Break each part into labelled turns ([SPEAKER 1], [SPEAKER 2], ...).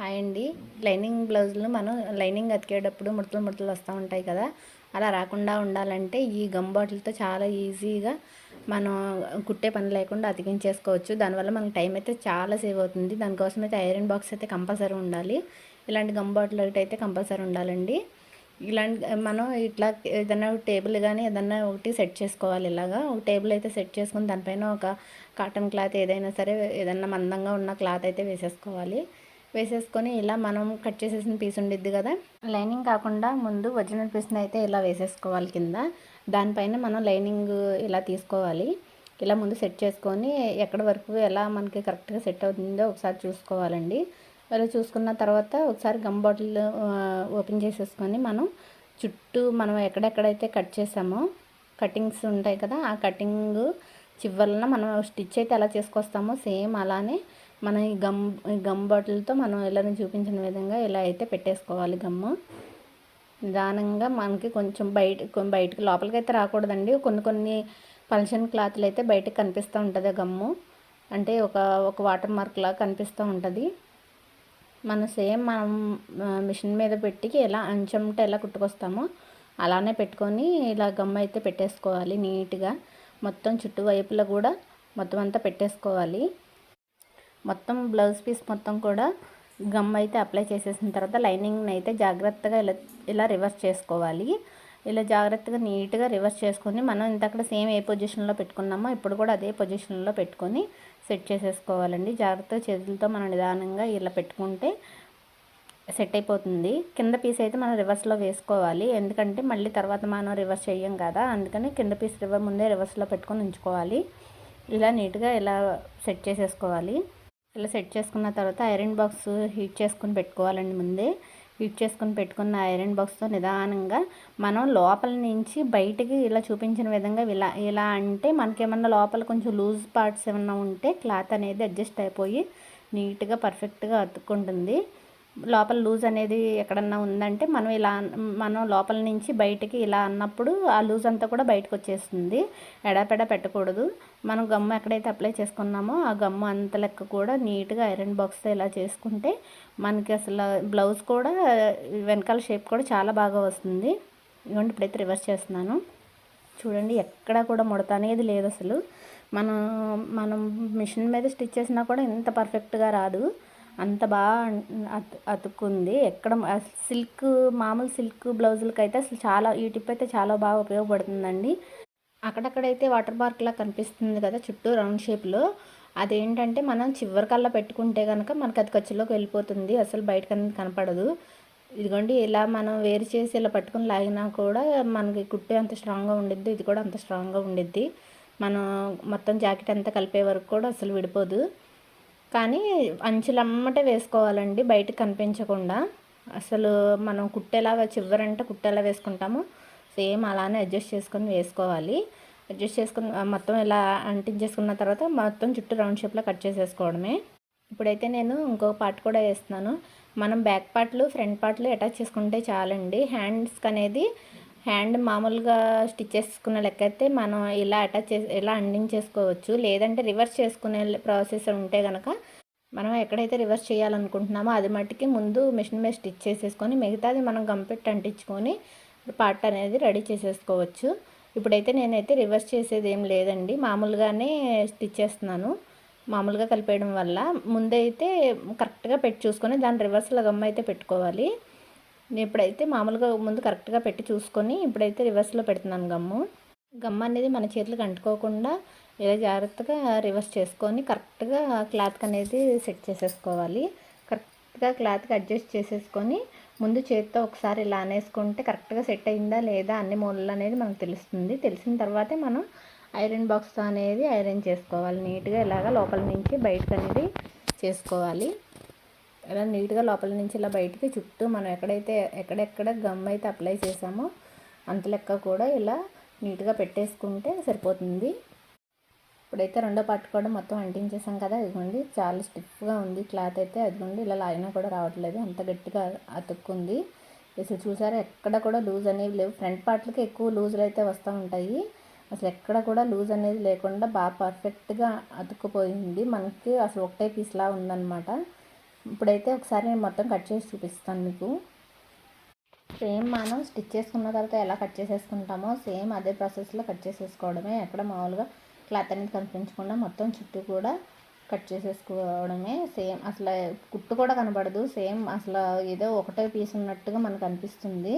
[SPEAKER 1] Hi అండి. Lining బ్లౌజులు మనం లైనింగ్ అతికేటప్పుడు ముడతలు ముడతలు వస్తూ ఉంటాయి కదా. అలా రాకుండా ఉండాలంటే ఈ గమ్ బాటిల్తో చాలా ఈజీగా మనం కుట్టే పని లేకుండా అతికించేసుకోవచ్చు. దానివల్ల మనకు టైం అయితే చాలా సేవ్ అవుతుంది. దానికోసం అయితే ఐరన్ బాక్స్ అయితే కంపల్సరీ ఉండాలి. ఇలాంటి గమ్ బాటిల్ ఒకటి అయితే కంపల్సరీ ఉండాలండి. ఇలాంటి మనం ఇట్లా ఏదైనా టేబుల్ కానీ ఏదన్నా ఒకటి సెట్ చేసుకోవాలి ఇలాగా. ఒక టేబుల్ అయితే సెట్ చేసుకుని దానిపైన ఒక కాటన్ క్లాత్ ఏదైనా సరే ఏదన్నా మందంగా ఉన్న క్లాత్ అయితే వేసేసుకోవాలి. వేసేసుకొని ఇలా మనం కట్ చేసేసిన పీస్ ఉండిద్ది కదా. లైనింగ్ కాకుండా ముందు ఒరిజినల్ పీస్ని అయితే ఇలా వేసేసుకోవాలి కింద. దానిపైన మనం లైనింగ్ ఇలా తీసుకోవాలి. ఇలా ముందు సెట్ చేసుకొని ఎక్కడి వరకు ఎలా మనకి కరెక్ట్గా సెట్ అవుతుందో ఒకసారి చూసుకోవాలండి. అలా చూసుకున్న తర్వాత ఒకసారి గమ్ బాటిల్ ఓపెన్ చేసేసుకొని మనం చుట్టూ మనం ఎక్కడెక్కడైతే కట్ చేసామో కటింగ్స్ ఉంటాయి కదా ఆ కటింగ్ చివరిన మనం స్టిచ్ అయితే ఎలా చేసుకొస్తామో సేమ్ అలానే మనం ఈ గమ్ ఈ గమ్ బాటిల్తో మనం ఇలా చూపించిన విధంగా ఇలా అయితే పెట్టేసుకోవాలి గమ్ము. నిదానంగా మనకి కొంచెం బయట బయటకు లోపలికి అయితే రాకూడదండి. కొన్ని కొన్ని పల్షన్ క్లాత్లు అయితే బయటకు కనిపిస్తూ ఉంటుంది గమ్ము. అంటే ఒక ఒక వాటర్ మార్క్ లాగా కనిపిస్తూ ఉంటుంది. మనం సేమ్ మనం మిషన్ మీద పెట్టి ఎలా అంచంటే ఎలా కుట్టుకొస్తామో అలానే పెట్టుకొని ఇలా గమ్ అయితే పెట్టేసుకోవాలి నీట్గా. మొత్తం చుట్టువైపులా కూడా మొత్తం అంతా పెట్టేసుకోవాలి. మొత్తం బ్లౌజ్ పీస్ మొత్తం కూడా గమ్ అయితే అప్లై చేసేసిన తర్వాత లైనింగ్ని అయితే జాగ్రత్తగా ఇలా ఇలా రివర్స్ చేసుకోవాలి. ఇలా జాగ్రత్తగా నీట్గా రివర్స్ చేసుకొని మనం ఇంతక్కడ సేమ్ ఏ పొజిషన్లో పెట్టుకున్నామో ఇప్పుడు కూడా అదే పొజిషన్లో పెట్టుకొని సెట్ చేసేసుకోవాలండి. జాగ్రత్తగా చేతులతో మనం నిదానంగా ఇలా పెట్టుకుంటే సెట్ అయిపోతుంది. కింద పీస్ అయితే మనం రివర్స్లో వేసుకోవాలి. ఎందుకంటే మళ్ళీ తర్వాత మనం రివర్స్ చేయం కదా. అందుకని కింద పీస్ రివర్ ముందే రివర్స్లో పెట్టుకొని ఉంచుకోవాలి. ఇలా నీట్గా ఇలా సెట్ చేసేసుకోవాలి. ఇలా సెట్ చేసుకున్న తర్వాత ఐరన్ బాక్స్ హీట్ చేసుకుని పెట్టుకోవాలండి ముందే. హీట్ చేసుకుని పెట్టుకున్న ఐరన్ బాక్స్తో నిదానంగా మనం లోపల నుంచి బయటికి ఇలా చూపించిన విధంగా ఇలా ఇలా అంటే మనకేమన్నా లోపల కొంచెం లూజ్ పార్ట్స్ ఏమన్నా ఉంటే క్లాత్ అనేది అడ్జస్ట్ అయిపోయి నీట్గా పర్ఫెక్ట్గా అతుక్కుంటుంది. లోపల లూజ్ అనేది ఎక్కడన్నా ఉందంటే మనం ఇలా మనం లోపల నుంచి బయటికి ఇలా అన్నప్పుడు ఆ లూజ్ అంతా కూడా బయటకు వచ్చేస్తుంది. ఎడాపెడా పెట్టకూడదు. మనం గమ్ము ఎక్కడైతే అప్లై చేసుకున్నామో ఆ గమ్ము అంత లెక్క కూడా నీట్గా ఐరన్ బాక్స్తో ఇలా చేసుకుంటే మనకి అసలు బ్లౌజ్ కూడా వెనకాల షేప్ కూడా చాలా బాగా వస్తుంది. ఇవ్వండి ఇప్పుడైతే రివర్స్ చేస్తున్నాను. చూడండి ఎక్కడ కూడా ముడత అనేది లేదు అసలు. మనం మనం మిషన్ మీద స్టిచ్ చేసినా కూడా ఇంత పర్ఫెక్ట్గా రాదు. అంత బాగా అతు అతుక్కుంది. ఎక్కడ సిల్క్ మామూలు సిల్క్ బ్లౌజులకి అయితే అసలు చాలా ఈ టిప్ అయితే చాలా బాగా ఉపయోగపడుతుందండి. అక్కడక్కడైతే వాటర్ మార్క్లా కనిపిస్తుంది కదా చుట్టూ రౌండ్ షేప్లో. అదేంటంటే మనం చివరికల్లా పెట్టుకుంటే కనుక మనకు అది ఖర్చులోకి వెళ్ళిపోతుంది. అసలు బయటకు కనపడదు. ఇదిగోండి ఇలా మనం వేరు చేసి ఇలా పట్టుకుని లాగినా కూడా మనకి కుట్టే అంత స్ట్రాంగ్గా ఉండిద్ది. ఇది కూడా అంత స్ట్రాంగ్గా ఉండిద్ది. మనం మొత్తం జాకెట్ అంతా కలిపే వరకు కూడా అసలు విడిపోదు. కానీ అంచులమ్మటే వేసుకోవాలండి బయటకు కనిపించకుండా. అసలు మనం కుట్టేలాగా చివరంటే కుట్టేలా వేసుకుంటాము. సేమ్ అలానే అడ్జస్ట్ చేసుకొని వేసుకోవాలి. అడ్జస్ట్ చేసుకుని మొత్తం ఇలా అంటించేసుకున్న తర్వాత మొత్తం చుట్టూ రౌండ్ షేప్లో కట్ చేసేసుకోవడమే. ఇప్పుడైతే నేను ఇంకో పార్ట్ కూడా వేస్తున్నాను. మనం బ్యాక్ పార్ట్లు ఫ్రంట్ పార్ట్లు అటాచ్ చేసుకుంటే చాలండి. హ్యాండ్స్కి అనేది హ్యాండ్ మామూలుగా స్టిచ్ చేసుకున్న లెక్క అయితే మనం ఇలా అటాచ్ చేసి ఇలా అందించేసుకోవచ్చు లేదంటే రివర్స్ చేసుకునే ప్రాసెస్ ఉంటే కనుక మనం ఎక్కడైతే రివర్స్ చేయాలనుకుంటున్నామో అది మట్టికి ముందు మిషన్ మీద స్టిచ్ చేసేసుకొని మిగతాది మనం గంపెట్టి అంటించుకొని పార్ట్ అనేది రెడీ చేసేసుకోవచ్చు. ఇప్పుడైతే నేనైతే రివర్స్ చేసేది ఏం లేదండి. మామూలుగానే స్టిచ్ చేస్తున్నాను. మామూలుగా కలిపేయడం వల్ల ముందైతే కరెక్ట్గా పెట్టి చూసుకొని దాని రివర్స్లో గమ్మ అయితే పెట్టుకోవాలి. నేను ఇప్పుడైతే మామూలుగా ముందు కరెక్ట్గా పెట్టి చూసుకొని ఇప్పుడైతే రివర్స్లో పెడుతున్నాను గమ్ము. గమ్మ అనేది మన చేతులకు అంటుకోకుండా ఇలా జాగ్రత్తగా రివర్స్ చేసుకొని కరెక్ట్గా క్లాత్కి అనేది సెట్ చేసేసుకోవాలి. కరెక్ట్గా క్లాత్కి అడ్జస్ట్ చేసేసుకొని ముందు చేతితో ఒకసారి ఇలా అనేసుకుంటే కరెక్ట్గా సెట్ అయిందా లేదా అన్ని మూలలు అనేది మనకు తెలుస్తుంది. తెలిసిన తర్వాతే మనం ఐరన్ బాక్స్ అనేది ఐరన్ చేసుకోవాలి. నీట్గా ఇలాగ లోపల నుంచి బయటకు అనేది చేసుకోవాలి. ఇలా నీట్గా లోపల నుంచి ఇలా బయటికి చుట్టూ మనం ఎక్కడైతే ఎక్కడెక్కడ గమ్ అయితే అప్లై చేసామో అంత లెక్క కూడా ఇలా నీట్గా పెట్టేసుకుంటే సరిపోతుంది. ఇప్పుడైతే రెండో పార్ట్ కూడా మొత్తం అంటించేసాం కదా ఇదిగోండి. చాలా స్టిఫ్గా ఉంది క్లాత్ అయితే. అదిగోండి ఇలా లాగినా కూడా రావట్లేదు. అంత గట్టిగా అతుక్కుంది. అసలు చూసారా ఎక్కడ కూడా లూజ్ అనేవి లేవు. ఫ్రంట్ పార్ట్లకి ఎక్కువ లూజులు అయితే వస్తూ ఉంటాయి. అసలు ఎక్కడ కూడా లూజ్ అనేది లేకుండా బాగా పర్ఫెక్ట్గా అతుక్కుపోయింది. మనకి అసలు ఒకటే పీస్లా ఉందన్నమాట. ఇప్పుడైతే ఒకసారి నేను మొత్తం కట్ చేసి చూపిస్తాను మీకు. సేమ్ మనం స్టిచ్ చేసుకున్న తర్వాత ఎలా కట్ చేసేసుకుంటామో సేమ్ అదే ప్రాసెస్లో కట్ చేసేసుకోవడమే. ఎక్కడ మామూలుగా క్లాత్ అనేది కనిపించకుండా మొత్తం చుట్టూ కూడా కట్ చేసేసుకోవడమే సేమ్. అసలు కుట్టు కూడా కనబడదు. సేమ్ అసలు ఏదో ఒకటే పీస్ ఉన్నట్టుగా మనకు అనిపిస్తుంది.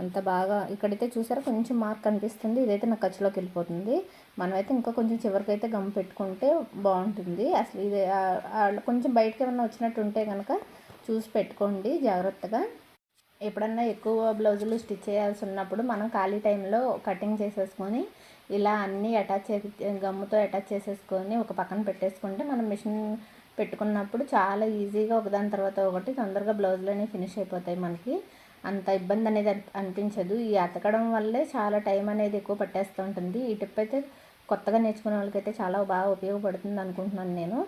[SPEAKER 1] అంత బాగా ఇక్కడైతే చూసారా కొంచెం మార్క్ కనిపిస్తుంది ఇదైతే నాకు ఖర్చులోకి వెళ్ళిపోతుంది. మనమైతే ఇంకా కొంచెం చివరికి అయితే గమ్ పెట్టుకుంటే బాగుంటుంది. అసలు ఇది కొంచెం బయటకు ఏమన్నా వచ్చినట్టు ఉంటే కనుక చూసి పెట్టుకోండి జాగ్రత్తగా. ఎప్పుడన్నా ఎక్కువ బ్లౌజులు స్టిచ్ చేయాల్సి ఉన్నప్పుడు మనం ఖాళీ టైంలో కటింగ్ చేసేసుకొని ఇలా అన్నీ అటాచ్ చే గమ్ముతో అటాచ్ చేసేసుకొని ఒక పక్కన పెట్టేసుకుంటే మనం మిషన్ పెట్టుకున్నప్పుడు చాలా ఈజీగా ఒకదాని తర్వాత ఒకటి తొందరగా బ్లౌజులు అనేవి ఫినిష్ అయిపోతాయి మనకి. అంత ఇబ్బంది అనేది అనిపించదు. ఈ అతకడం వల్లే చాలా టైం అనేది ఎక్కువ పట్టేస్తూ ఉంటుంది. ఈ టిప్ అయితే కొత్తగా నేర్చుకునే వాళ్ళకైతే చాలా బాగా ఉపయోగపడుతుంది అనుకుంటున్నాను నేను.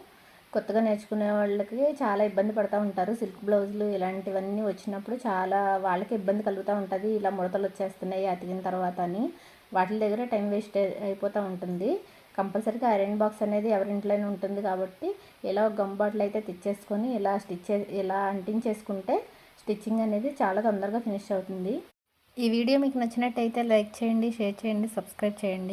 [SPEAKER 1] కొత్తగా నేర్చుకునే వాళ్ళకి చాలా ఇబ్బంది పడుతూ ఉంటారు. సిల్క్ బ్లౌజులు ఇలాంటివన్నీ వచ్చినప్పుడు చాలా వాళ్ళకి ఇబ్బంది కలుగుతూ ఉంటుంది. ఇలా ముడతలు వచ్చేస్తున్నాయి అతికిన తర్వాత అని. వాటి దగ్గర టైం వేస్ట్ అయిపోతూ ఉంటుంది. కంపల్సరీగా ఐరన్ బాక్స్ అనేది ఎవరింట్లోనే ఉంటుంది కాబట్టి ఇలా గమ్ బాటిల్ అయితే తెచ్చేసుకొని ఇలా స్టిచ్ ఇలా అంటించేసుకుంటే స్టిచ్చింగ్ అనేది చాలా తొందరగా ఫినిష్ అవుతుంది. ఈ వీడియో మీకు నచ్చినట్టయితే లైక్ చేయండి షేర్ చేయండి సబ్స్క్రైబ్ చేయండి.